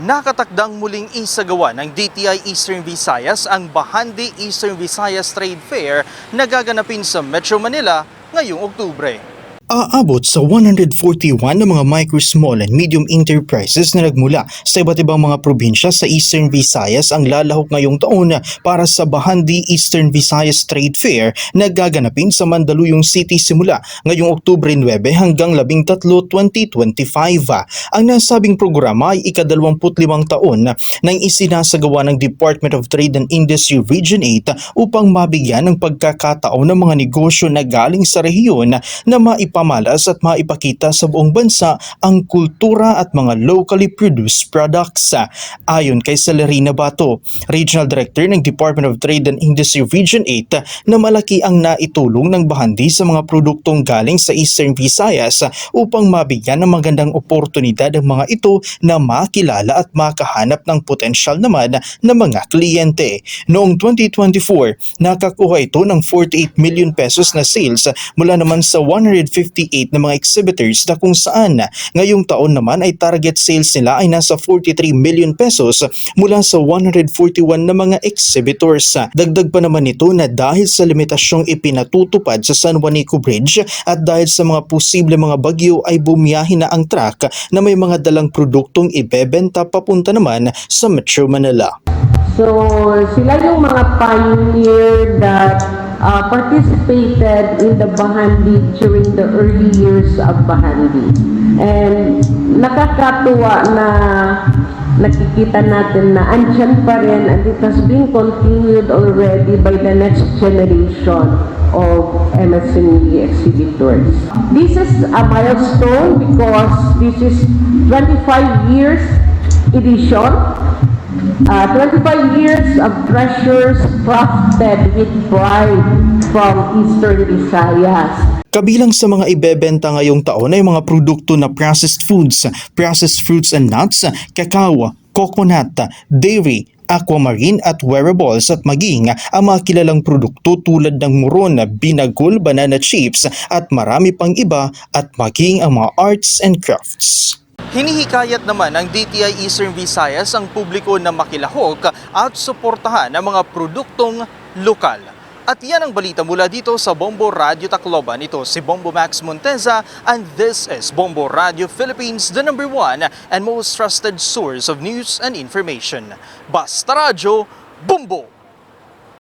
Nakatakdang muling isagawa ng DTI Eastern Visayas ang Bahandi Eastern Visayas Trade Fair na gaganapin sa Metro Manila ngayong Oktubre. Aabot sa 141 na mga micro, small and medium enterprises na nagmula sa iba't ibang mga probinsya sa Eastern Visayas ang lalahok ngayong taon para sa Bahandi Eastern Visayas Trade Fair na gaganapin sa Mandaluyong City simula ngayong Oktubre 9 hanggang 13, 2025. Ang nasabing programa ay ikadalawamputlimang taon nang isinasagawa ng Department of Trade and Industry Region 8 upang mabigyan ng pagkakataon ng mga negosyo na galing sa rehiyon na maipamalas at maipakita sa buong bansa ang kultura at mga locally produced products. Ayon kay Celerina Bato, Regional Director ng Department of Trade and Industry Region 8 na malaki ang naitulong ng bahandi sa mga produktong galing sa Eastern Visayas upang mabigyan ng magandang oportunidad ang mga ito na makilala at makahanap ng potensyal naman na mga kliyente. Noong 2024, nakakuha ito ng 48 million pesos na sales mula naman sa 158 na mga exhibitors na kung saan ngayong taon naman ay target sales nila ay nasa 43 million pesos mula sa 141 na mga exhibitors. Dagdag pa naman ito na dahil sa limitasyong ipinatutupad sa San Juanico Bridge at dahil sa mga posible mga bagyo ay bumiyahin na ang truck na may mga dalang produktong ibebenta papunta naman sa Metro Manila. So, sila yung mga pioneer that uh, participated in the Bahandi during the early years of Bahandi. And nakakatuwa na nakikita natin na andyan pa rin and it has been continued already by the next generation of MSME exhibitors. This is a milestone because this is 25 years edition Uh, 25 years of treasures crafted with pride from Eastern Visayas. Kabilang sa mga ibebenta ngayong taon ay mga produkto na processed foods, processed fruits and nuts, kakao, coconut, dairy, aquamarine at wearables at maging ang mga kilalang produkto tulad ng muron, binagol, banana chips at marami pang iba at maging ang mga arts and crafts. Hinihikayat naman ng DTI Eastern Visayas ang publiko na makilahok at suportahan ang mga produktong lokal. At yan ang balita mula dito sa Bombo Radio Tacloban. Ito si Bombo Max Monteza and this is Bombo Radio Philippines, the number one and most trusted source of news and information. Basta Radio, Bombo!